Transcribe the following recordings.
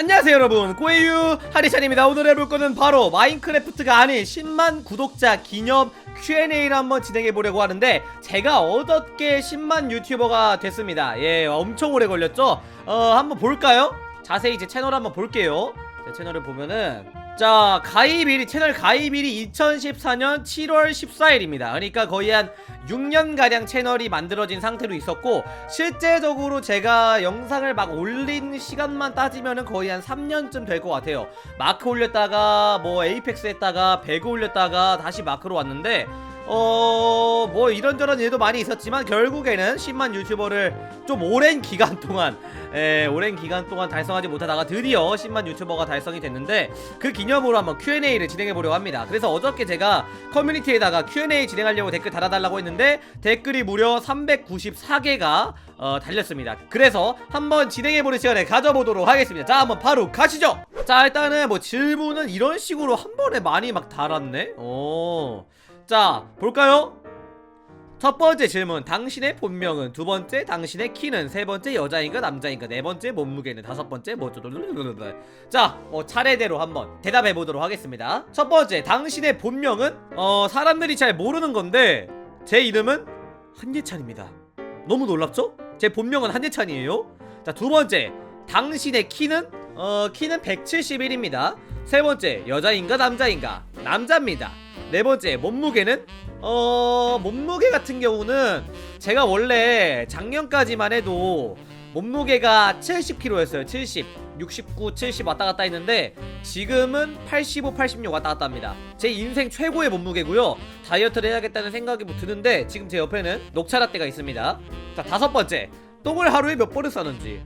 안녕하세요 여러분. 꼬에유 하리찬입니다. 오늘 해볼 거는 바로 마인크래프트가 아닌 10만 구독자 기념 Q&A를 한번 진행해 보려고 하는데 제가 어저께 10만 유튜버가 됐습니다. 예 엄청 오래 걸렸죠? 어 한번 볼까요? 자세히 제 채널 한번 볼게요. 제 채널을 보면은 자 가입일이 채널 가입일이 2014년 7월 14일입니다. 그러니까 거의 한 6년가량 채널이 만들어진 상태로 있었고 실제적으로 제가 영상을 막 올린 시간만 따지면은 거의 한 3년쯤 될 것 같아요. 마크 올렸다가 뭐 에이펙스 했다가 배그 올렸다가 다시 마크로 왔는데 어 뭐 이런저런 일도 많이 있었지만 결국에는 10만 유튜버를 좀 오랜 기간 동안 예, 오랜 기간 동안 달성하지 못하다가 드디어 10만 유튜버가 달성이 됐는데 그 기념으로 한번 Q&A를 진행해 보려고 합니다. 그래서 어저께 제가 커뮤니티에다가 Q&A 진행하려고 댓글 달아달라고 했는데 댓글이 무려 394개가 어, 달렸습니다. 그래서 한번 진행해 보는 시간을 가져보도록 하겠습니다. 자, 한번 바로 가시죠. 자, 일단은 뭐 질문은 이런 식으로 한 번에 많이 막 달았네. 오. 자, 볼까요? 첫 번째 질문. 당신의 본명은 두 번째 당신의 키는 세 번째 여자인가 남자인가? 네 번째 몸무게는 다섯 번째 뭐 자뭐 차례대로 한번 대답해 보도록 하겠습니다. 첫 번째 당신의 본명은? 어 사람들이 잘 모르는 건데 제 이름은 한예찬입니다. 너무 놀랍죠? 제 본명은 한예찬이에요. 자두 번째 당신의 키는? 어 키는 171입니다. 세 번째 여자인가 남자인가? 남자입니다 네 번째 몸무게는? 어 몸무게 같은 경우는 제가 원래 작년까지만 해도 몸무게가 70kg였어요. 70 69 70 왔다 갔다 했는데 지금은 85 86 왔다 갔다 합니다. 제 인생 최고의 몸무게고요. 다이어트를 해야겠다는 생각이 뭐 드는데 지금 제 옆에는 녹차라떼가 있습니다. 자 다섯 번째. 똥을 하루에 몇 번을 싸는지.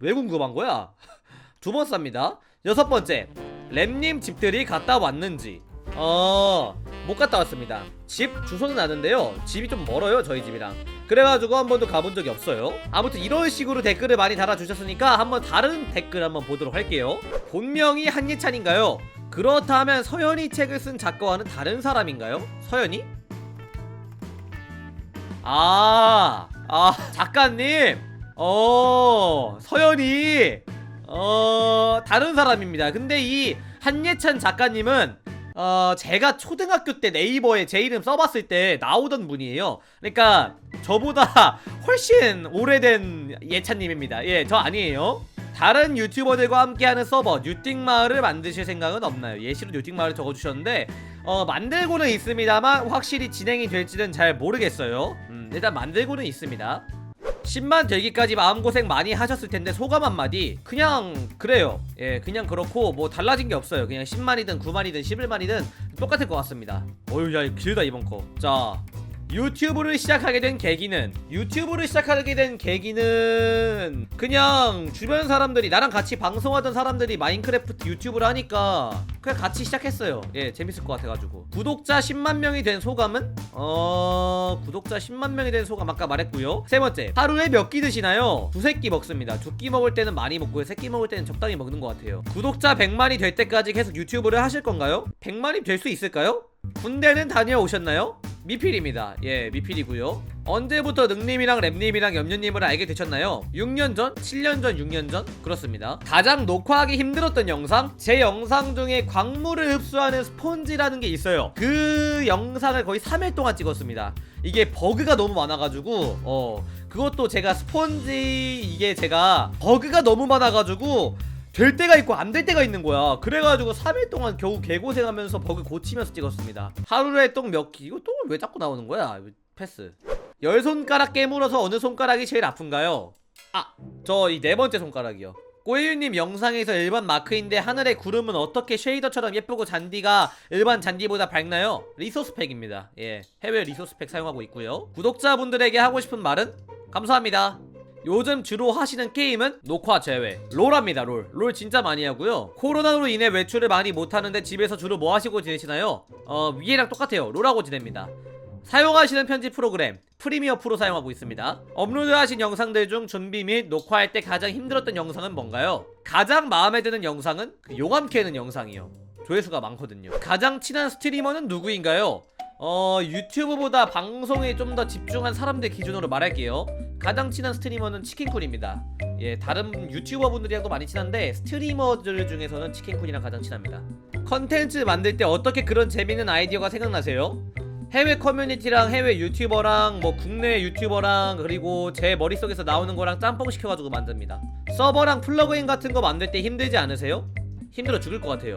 왜 궁금한 거야? 두 번 쌉니다. 여섯 번째. 램님 집들이 갔다 왔는지 어, 못 갔다 왔습니다. 집 주소는 아는데요. 집이 좀 멀어요, 저희 집이랑. 그래가지고 한 번도 가본 적이 없어요. 아무튼 이런 식으로 댓글을 많이 달아주셨으니까 한번 다른 댓글 한번 보도록 할게요. 본명이 한예찬인가요? 그렇다면 서연이 책을 쓴 작가와는 다른 사람인가요? 서연이? 아, 아, 작가님. 어, 서연이. 어, 다른 사람입니다. 근데 이 한예찬 작가님은 어 제가 초등학교 때 네이버에 제 이름 써봤을 때 나오던 분이에요. 그러니까 저보다 훨씬 오래된 예찬님입니다. 예, 저 아니에요. 다른 유튜버들과 함께하는 서버 뉴띵마을을 만드실 생각은 없나요? 예시로 뉴띵마을을 적어주셨는데 어 만들고는 있습니다만 확실히 진행이 될지는 잘 모르겠어요. 음, 일단 만들고는 있습니다. 10만 되기까지 마음고생 많이 하셨을 텐데 소감 한마디? 그냥 그래요. 예 그냥 그렇고 뭐 달라진 게 없어요. 그냥 10만이든 9만이든 11만이든 똑같을 것 같습니다. 어휴 야 길다 이번 거자 유튜브를 시작하게 된 계기는 유튜브를 시작하게 된 계기는 그냥 주변 사람들이 나랑 같이 방송하던 사람들이 마인크래프트 유튜브를 하니까 그냥 같이 시작했어요. 예 재밌을 것 같아가지고. 구독자 10만 명이 된 소감은? 어 구독자 10만 명이 된 소감 아까 말했고요. 세 번째 하루에 몇 끼 드시나요? 두세 끼 먹습니다. 두 끼 먹을 때는 많이 먹고요. 세끼 먹을 때는 적당히 먹는 것 같아요. 구독자 100만이 될 때까지 계속 유튜브를 하실 건가요? 100만이 될 수 있을까요? 군대는 다녀오셨나요? 미필입니다. 예, 미필이고요. 언제부터 능님이랑 랩님이랑 염려님을 알게 되셨나요? 6년 전? 7년 전? 6년 전? 그렇습니다. 가장 녹화하기 힘들었던 영상? 제 영상 중에 광물을 흡수하는 스폰지라는 게 있어요. 그 영상을 거의 3일 동안 찍었습니다. 이게 버그가 너무 많아가지고 어 그것도 제가 스폰지 이게 제가 버그가 너무 많아가지고 될 때가 있고 안 될 때가 있는 거야. 그래가지고 3일 동안 겨우 개고생하면서 버그 고치면서 찍었습니다. 하루에 똥 몇 끼? 이거 똥을 왜 자꾸 나오는 거야? 패스. 열 손가락 깨물어서 어느 손가락이 제일 아픈가요? 아, 저 이 네 번째 손가락이요. 꼬일님 영상에서 일반 마크인데 하늘의 구름은 어떻게 쉐이더처럼 예쁘고 잔디가 일반 잔디보다 밝나요? 리소스팩입니다. 예, 해외 리소스팩 사용하고 있고요. 구독자분들에게 하고 싶은 말은 감사합니다. 요즘 주로 하시는 게임은 녹화 제외 롤합니다 롤. 롤 진짜 많이 하고요 코로나로 인해 외출을 많이 못하는데 집에서 주로 뭐 하시고 지내시나요? 어 위에랑 똑같아요 롤하고 지냅니다 사용하시는 편집 프로그램 프리미어 프로 사용하고 있습니다 업로드하신 영상들 중 준비 및 녹화할 때 가장 힘들었던 영상은 뭔가요? 가장 마음에 드는 영상은 그 용암 캐는 영상이요 조회수가 많거든요 가장 친한 스트리머는 누구인가요? 어 유튜브보다 방송에 좀 더 집중한 사람들 기준으로 말할게요 가장 친한 스트리머는 치킨쿤입니다 예, 다른 유튜버 분들이랑도 많이 친한데 스트리머들 중에서는 치킨쿤이랑 가장 친합니다. 컨텐츠 만들 때 어떻게 그런 재밌는 아이디어가 생각나세요? 해외 커뮤니티랑 해외 유튜버랑 뭐 국내 유튜버랑 그리고 제 머릿속에서 나오는 거랑 짬뽕 시켜가지고 만듭니다. 서버랑 플러그인 같은 거 만들 때 힘들지 않으세요? 힘들어 죽을 것 같아요.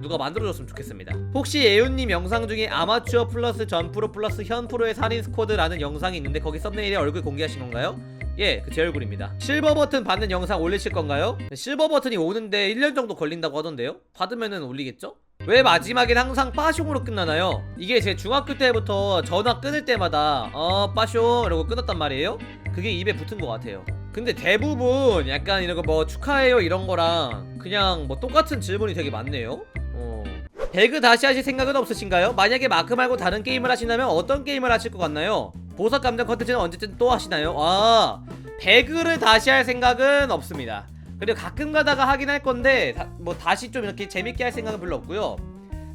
누가 만들어줬으면 좋겠습니다. 혹시 예윤님 영상 중에 아마추어 플러스 전프로 플러스 현프로의 살인 스쿼드라는 영상이 있는데 거기 썸네일에 얼굴 공개하신 건가요? 예, 그 제 얼굴입니다. 실버 버튼 받는 영상 올리실 건가요? 실버 버튼이 오는데 1년 정도 걸린다고 하던데요? 받으면은 올리겠죠? 왜 마지막엔 항상 빠숑으로 끝나나요? 이게 제 중학교 때부터 전화 끊을 때마다 어 빠숑 이러고 끊었단 말이에요? 그게 입에 붙은 것 같아요. 근데 대부분 약간 이런 거 뭐 축하해요 이런 거랑 그냥 뭐 똑같은 질문이 되게 많네요. 어. 배그 다시 하실 생각은 없으신가요? 만약에 마크 말고 다른 게임을 하신다면 어떤 게임을 하실 것 같나요? 보석 감정 컨텐츠는 언제쯤 또 하시나요? 아 배그를 다시 할 생각은 없습니다. 그리고 가끔 가다가 하긴 할 건데 다- 뭐 다시 좀 이렇게 재밌게 할 생각은 별로 없고요.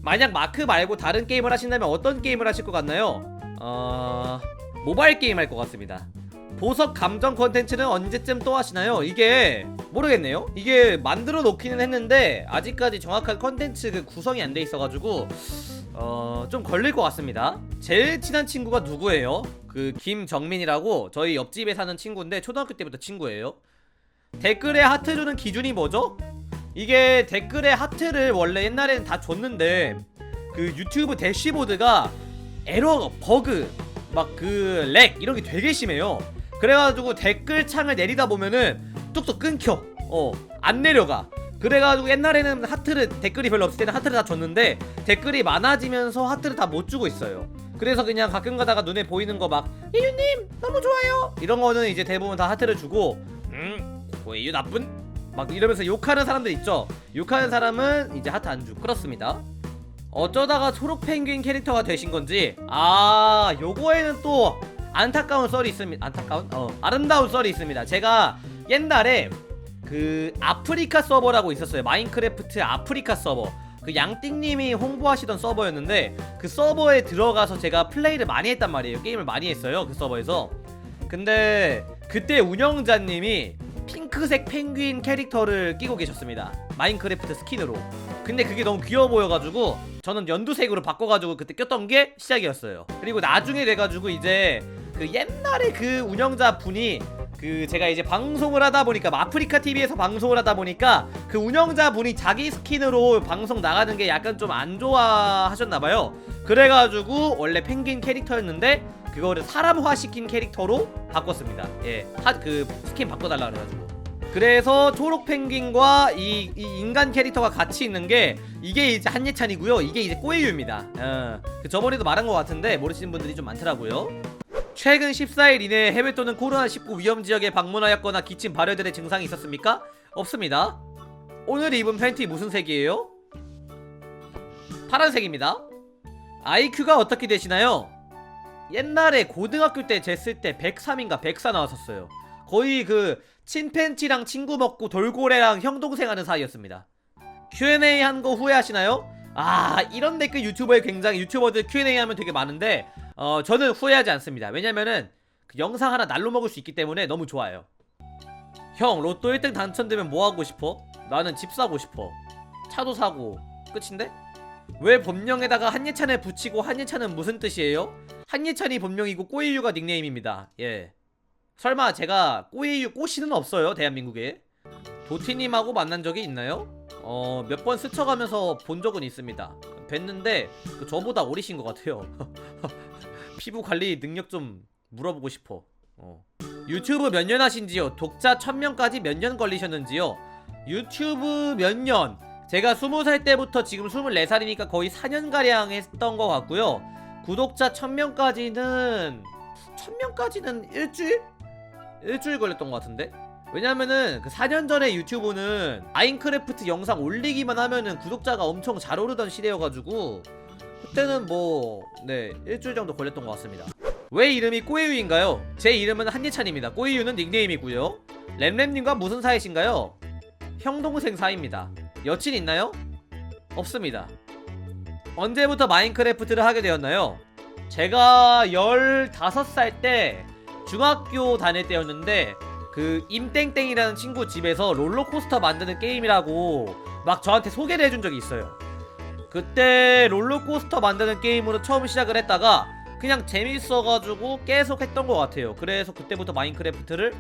만약 마크 말고 다른 게임을 하신다면 어떤 게임을 하실 것 같나요? 어 모바일 게임 할 것 같습니다. 보석 감정 컨텐츠는 언제쯤 또 하시나요? 이게 모르겠네요. 이게 만들어 놓기는 했는데 아직까지 정확한 컨텐츠 그 구성이 안 돼 있어가지고 어 좀 걸릴 것 같습니다. 제일 친한 친구가 누구예요? 그 김정민이라고 저희 옆집에 사는 친구인데 초등학교 때부터 친구예요. 댓글에 하트 주는 기준이 뭐죠? 이게 댓글에 하트를 원래 옛날에는 다 줬는데 그 유튜브 대시보드가 에러, 버그, 막 그 렉 이런 게 되게 심해요. 그래가지고 댓글 창을 내리다 보면은 뚝뚝 끊겨. 어, 안 내려가. 그래가지고 옛날에는 하트를 댓글이 별로 없을 때는 하트를 다 줬는데 댓글이 많아지면서 하트를 다 못 주고 있어요. 그래서 그냥 가끔 가다가 눈에 보이는 거 막 이유님 너무 좋아요 이런 거는 이제 대부분 다 하트를 주고 음 고이유 나쁜 막 이러면서 욕하는 사람들 있죠. 욕하는 사람은 이제 하트 안 주고 그렇습니다. 어쩌다가 초록 펭귄 캐릭터가 되신 건지 아 요거에는 또 안타까운 썰이 있습니다 안타까운 어 아름다운 썰이 있습니다 제가 옛날에 그 아프리카 서버라고 있었어요. 마인크래프트 아프리카 서버. 그 양띵님이 홍보하시던 서버였는데 그 서버에 들어가서 제가 플레이를 많이 했단 말이에요. 게임을 많이 했어요 그 서버에서. 근데 그때 운영자님이 핑크색 펭귄 캐릭터를 끼고 계셨습니다. 마인크래프트 스킨으로. 근데 그게 너무 귀여워 보여가지고 저는 연두색으로 바꿔가지고 그때 꼈던 게 시작이었어요. 그리고 나중에 돼가지고 이제 그 옛날에 그 운영자 분이 그 제가 이제 방송을 하다 보니까 아프리카 TV에서 방송을 하다 보니까 그 운영자 분이 자기 스킨으로 방송 나가는 게 약간 좀 안 좋아하셨나 봐요. 그래가지고 원래 펭귄 캐릭터였는데 그거를 사람화 시킨 캐릭터로 바꿨습니다. 예, 하, 그 스킨 바꿔달라 그래가지고. 그래서 초록 펭귄과 이, 이 인간 캐릭터가 같이 있는 게 이게 이제 한예찬이고요. 이게 이제 꼬이유입니다. 어, 그 저번에도 말한 것 같은데 모르시는 분들이 좀 많더라고요. 최근 14일 이내에 해외 또는 코로나19 위험 지역에 방문하였거나 기침 발열들의 증상이 있었습니까? 없습니다. 오늘 입은 팬티 무슨 색이에요? 파란색입니다. IQ가 어떻게 되시나요? 옛날에 고등학교 때 쟀을 때 103인가 104 나왔었어요. 거의 그 친팬치랑 친구 먹고 돌고래랑 형 동생 하는 사이였습니다. Q&A 한 거 후회하시나요? 아 이런 댓글 유튜버에 굉장히 유튜버들 Q&A 하면 되게 많은데 어 저는 후회하지 않습니다. 왜냐면은 그 영상 하나 날로 먹을 수 있기 때문에 너무 좋아요. 형 로또 1등 당첨되면 뭐 하고 싶어? 나는 집 사고 싶어. 차도 사고 끝인데? 왜 본명에다가 한예찬을 붙이고 한예찬은 무슨 뜻이에요? 한예찬이 본명이고 꼬이유가 닉네임입니다. 예. 설마 제가 꼬이유 꼬시는 없어요 대한민국에 도티님하고 만난 적이 있나요? 어 몇 번 스쳐가면서 본 적은 있습니다 뵀는데 그 저보다 어리신 것 같아요 피부 관리 능력 좀 물어보고 싶어 어. 유튜브 몇 년 하신지요? 독자 1000명까지 몇 년 걸리셨는지요? 유튜브 몇 년? 제가 20살 때부터 지금 24살이니까 거의 4년가량 했던 것 같고요 구독자 1000명까지는 1000명까지는 일주일? 일주일 걸렸던 것 같은데? 왜냐면은 그 4년 전에 유튜브는 마인크래프트 영상 올리기만 하면은 구독자가 엄청 잘 오르던 시대여가지고 그때는 뭐 네 일주일 정도 걸렸던 것 같습니다 왜 이름이 꼬이유인가요? 제 이름은 한예찬입니다 꼬이유는 닉네임이고요 램램님과 무슨 사이신가요? 형동생 사이입니다 여친 있나요? 없습니다 언제부터 마인크래프트를 하게 되었나요? 제가 15살 때 중학교 다닐 때였는데 그 임땡땡이라는 친구 집에서 롤러코스터 만드는 게임이라고 막 저한테 소개를 해준 적이 있어요. 그때 롤러코스터 만드는 게임으로 처음 시작을 했다가 그냥 재밌어가지고 계속 했던 것 같아요. 그래서 그때부터 마인크래프트를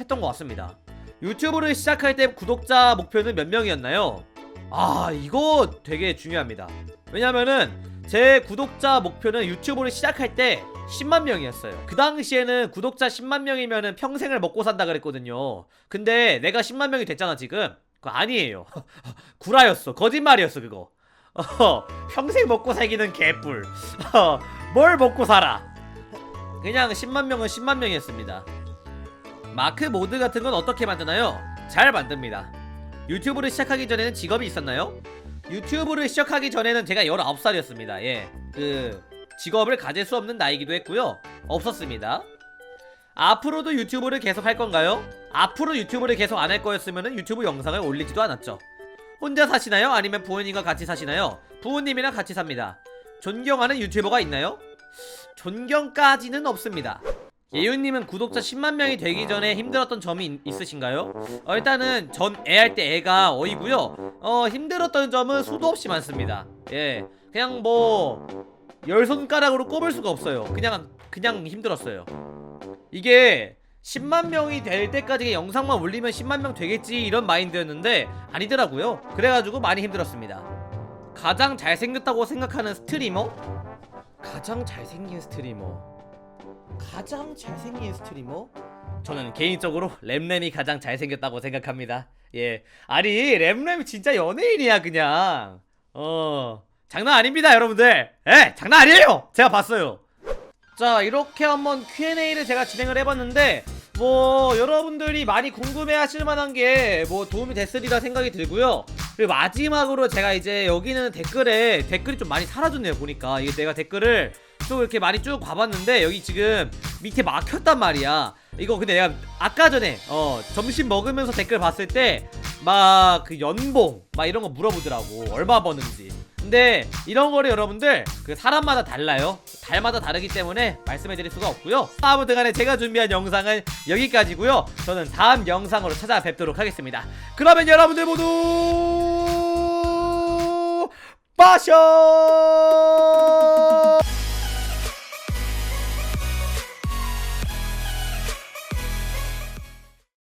했던 것 같습니다. 유튜브를 시작할 때 구독자 목표는 몇 명이었나요? 아 이거 되게 중요합니다. 왜냐면은 제 구독자 목표는 유튜브를 시작할 때 10만 명이었어요. 그 당시에는 구독자 10만 명이면은 평생을 먹고 산다 그랬거든요. 근데 내가 10만 명이 됐잖아 지금. 그거 아니에요. 구라였어. 거짓말이었어 그거. 어, 평생 먹고 살기는 개뿔. 어, 뭘 먹고 살아? 그냥 10만 명은 10만 명이었습니다. 마크 모드 같은 건 어떻게 만드나요? 잘 만듭니다. 유튜브를 시작하기 전에는 직업이 있었나요? 유튜브를 시작하기 전에는 제가 19살이었습니다. 예. 그 직업을 가질 수 없는 나이기도 했고요. 없었습니다. 앞으로도 유튜브를 계속 할 건가요? 앞으로 유튜브를 계속 안 할 거였으면 유튜브 영상을 올리지도 않았죠. 혼자 사시나요? 아니면 부모님과 같이 사시나요? 부모님이랑 같이 삽니다. 존경하는 유튜버가 있나요? 존경까지는 없습니다. 예윤님은 구독자 10만 명이 되기 전에 힘들었던 점이 있- 있으신가요? 어, 일단은 전 애 할 때 애가 어이고요. 어 힘들었던 점은 수도 없이 많습니다. 예, 그냥 뭐 열 손가락으로 꼽을 수가 없어요. 그냥 그냥 힘들었어요. 이게 10만 명이 될 때까지 영상만 올리면 10만 명 되겠지 이런 마인드였는데 아니더라고요. 그래가지고 많이 힘들었습니다. 가장 잘생겼다고 생각하는 스트리머? 가장 잘생긴 스트리머. 가장 잘생긴 스트리머? 저는 개인적으로 램램이 가장 잘생겼다고 생각합니다. 예. 아니, 램램 진짜 연예인이야, 그냥. 어. 장난 아닙니다, 여러분들. 예, 장난 아니에요! 제가 봤어요. 자, 이렇게 한번 Q&A를 제가 진행을 해봤는데, 뭐, 여러분들이 많이 궁금해 하실 만한 게, 뭐, 도움이 됐으리라 생각이 들고요. 그리고 마지막으로 제가 이제 여기는 댓글에 댓글이 좀 많이 사라졌네요, 보니까. 이게 내가 댓글을 쭉 이렇게 많이 쭉 봐봤는데, 여기 지금 밑에 막혔단 말이야. 이거 근데 내가 아까 전에, 어, 점심 먹으면서 댓글 봤을 때, 막 그 연봉, 막 이런 거 물어보더라고. 얼마 버는지. 근데 이런 거를 여러분들 그 사람마다 달라요. 달마다 다르기 때문에 말씀해 드릴 수가 없고요. 아무튼 간에 제가 준비한 영상은 여기까지고요. 저는 다음 영상으로 찾아뵙도록 하겠습니다. 그러면 여러분들 모두 빠셔!